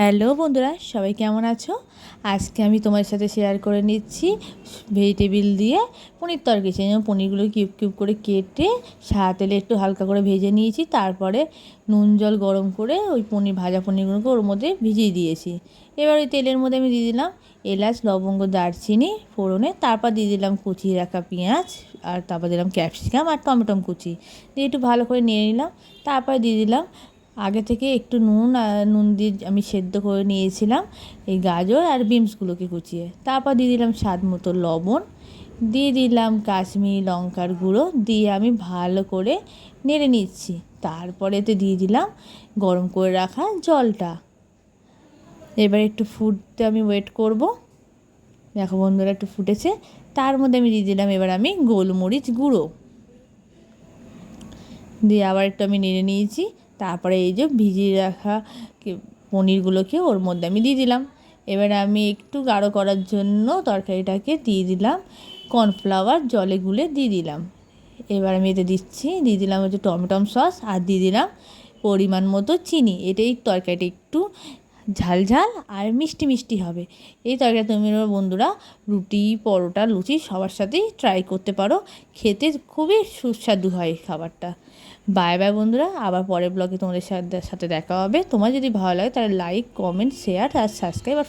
Hello বন্ধুরা, সবাই কেমন আছো? আজকে আমি তোমার সাথে শেয়ার করে নিচ্ছি ভেজিটেবিল দিয়ে পনির তরকারি। সেই জন্য পনিরগুলো কিউব কিউব করে কেটে সাদা তেলে একটু হালকা করে ভেজে নিয়েছি। তারপরে নুন, জল গরম করে ওই পনির, ভাজা পনিরগুলোকে ওর মধ্যে ভিজিয়ে দিয়েছি। এবার ওই তেলের মধ্যে আমি দিয়ে দিলাম এলাচ, লবঙ্গ, দারচিনি, ফোড়নে, তারপর দিয়ে দিলাম কুচিয়ে রাখা পেঁয়াজ, আর তারপর দিলাম ক্যাপসিকাম আর টমেটম কুচি। দিয়ে একটু ভালো করে নিয়ে নিলাম। তারপরে দিয়ে দিলাম আগে থেকে একটু নুন নুন দিয়ে আমি সেদ্ধ করে নিয়েছিলাম এই গাজর আর বিনসগুলোকে কুচিয়ে। তারপর দিয়ে দিলাম স্বাদ মতো লবণ, দিয়ে দিলাম কাশ্মীরি লঙ্কার গুঁড়ো, দিয়ে আমি ভালো করে নেড়ে নিচ্ছি। তারপরেতে দিয়ে দিলাম গরম করে রাখা জলটা। এবার একটু ফুটতে আমি ওয়েট করব। দেখো বন্ধুরা একটু ফুটেছে, তার মধ্যে আমি দিয়ে দিলাম এবার আমি গোলমরিচ গুঁড়ো। দিয়ে আবার একটু আমি নেড়ে নিয়েছি। তারপরে এই যে ভিজিয়ে রাখা পনিরগুলোকে ওর মধ্যে আমি দিয়ে দিলাম। এবার আমি একটু গাঢ় করার জন্য তরকারিটাকে দিয়ে দিলাম। কর্নফ্লাওয়ার জলে গুলে দিয়ে দিলাম। এবার আমি এতে দিচ্ছি, দিয়ে দিলাম হচ্ছে টমেটম সস আর দিয়ে দিলাম পরিমাণ মতো চিনি। এটাই তরকারিটা একটু ঝাল ঝাল আর মিষ্টি মিষ্টি হবে। এই তরকারি তুমি বন্ধুরা রুটি, পরোটা, লুচি সবার সাথেই ট্রাই করতে পারো। খেতে খুবই সুস্বাদু হয় খাবারটা। বাই বাই বন্ধুরা, আবার পরের ব্লগে তোমাদের সাথে দেখা হবে। তোমার যদি ভালো লাগে তাহলে লাইক কমেন্ট শেয়ার আর সাবস্ক্রাইব আর